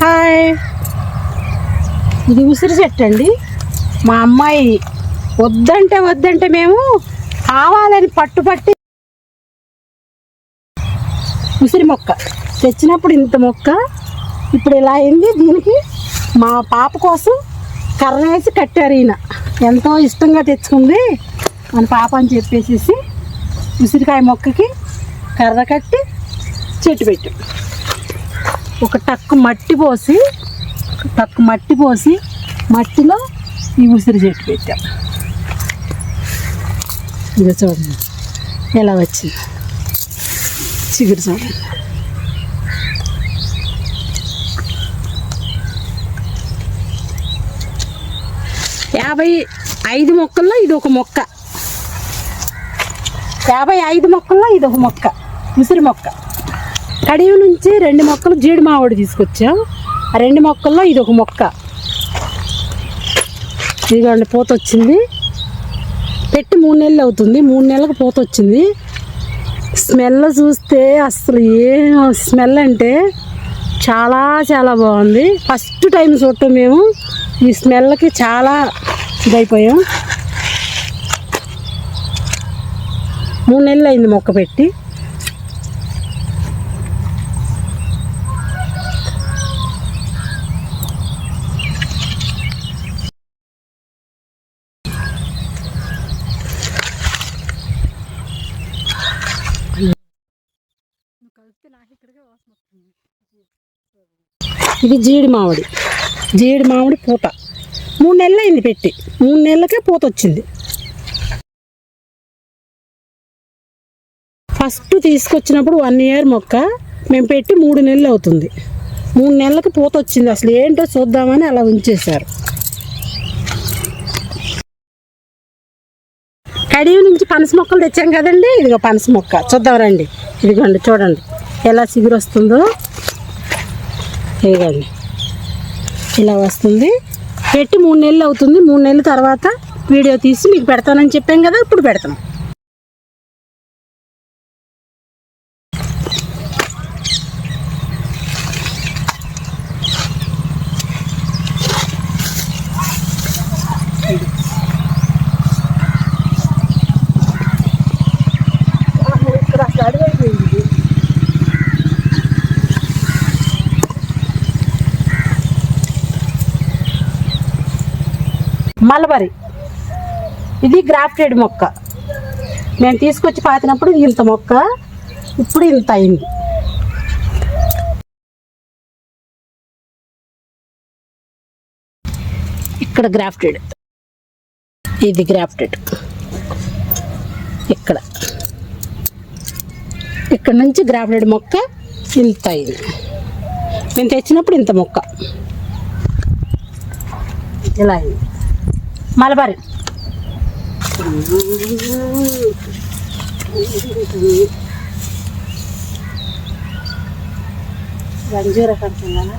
Hi. ఇది ఉసిరి చెట్టు అండి. మా అమ్మాయి వద్దంటే వద్దంటే మేము కావాలని పట్టుపట్టి ఉసిరి మొక్క. తెచ్చినప్పుడు ఇంత మొక్క. ఇప్పుడు ఇలా అయింది? దీనికి మా పాప కోసం కర్ర వేసి కట్టారు ఈయన. ఎంతో ఇష్టంగా తెచ్చుకుంది. మన పాప అని చెప్పేసి ఉసిరికాయ మొక్కకి కర్ర కట్టి చెట్టు పెట్టాం. ఒక టక్కు మట్టి పోసి ఒక టక్కు మట్టి పోసి మట్టిలో ఈ ఉసిరి చెట్టు పెట్టాం. ఇది చూడండి ఎలా వచ్చింది. చిగురు చూడండి. యాభై ఐదు మొక్కల్లో ఇది ఒక మొక్క. యాభై ఐదు మొక్కల్లో ఇది ఒక మొక్క ఉసిరి మొక్క. కడియం నుంచి రెండు మొక్కలు జీడి మామిడి తీసుకొచ్చాం. ఆ రెండు మొక్కల్లో ఇది ఒక మొక్క. ఇదిగోండి పూత వచ్చింది. పెట్టి మూడు నెలలు అవుతుంది. మూడు నెలలకు పూత వచ్చింది. స్మెల్ చూస్తే అసలు ఏం స్మెల్ అంటే చాలా చాలా బాగుంది. ఫస్ట్ టైం చూడటం మేము. ఈ స్మెల్కి చాలా ఇదైపోయాం. మూడు నెలలు అయింది మొక్క పెట్టి. ఇది జీడి మామిడి. జీడి మామిడి పూత. మూడు నెలలు అయింది పెట్టి. మూడు నెలలకే పూత వచ్చింది. ఫస్ట్ తీసుకొచ్చినప్పుడు వన్ ఇయర్ మొక్క మేము పెట్టి మూడు నెలలు అవుతుంది. మూడు నెలలకు పూత వచ్చింది. అసలు ఏంటో చూద్దామని అలా ఉంచేశారు. కడివి నుంచి పనస మొక్కలు తెచ్చాం కదండి? ఇదిగో పనస మొక్క. చూద్దాం రండి. ఇదిగోండి చూడండి. ఎలా చిగురు వస్తుందో ఇదిగోండి. ఇలా వస్తుంది. పెట్టి మూడు నెలలు అవుతుంది. మూడు నెలల తర్వాత వీడియో తీసి మీకు పెడతానని చెప్పాం కదా ఇప్పుడు పెడతాం. మలబరి. ఇది గ్రాఫ్టెడ్ మొక్క. నేను తీసుకొచ్చి పాతినప్పుడు ఇంత మొక్క ఇప్పుడు ఇంత అయింది. ఇక్కడ గ్రాఫ్టెడ్. ఇది గ్రాఫ్టెడ్. ఇక్కడ. ఇక్కడ నుంచి గ్రాఫ్టెడ్ మొక్క ఇంత అయింది. నేను తెచ్చినప్పుడు ఇంత మొక్క. ఇలా అయింది. మలబారి. గంజూర కడుతున్నానా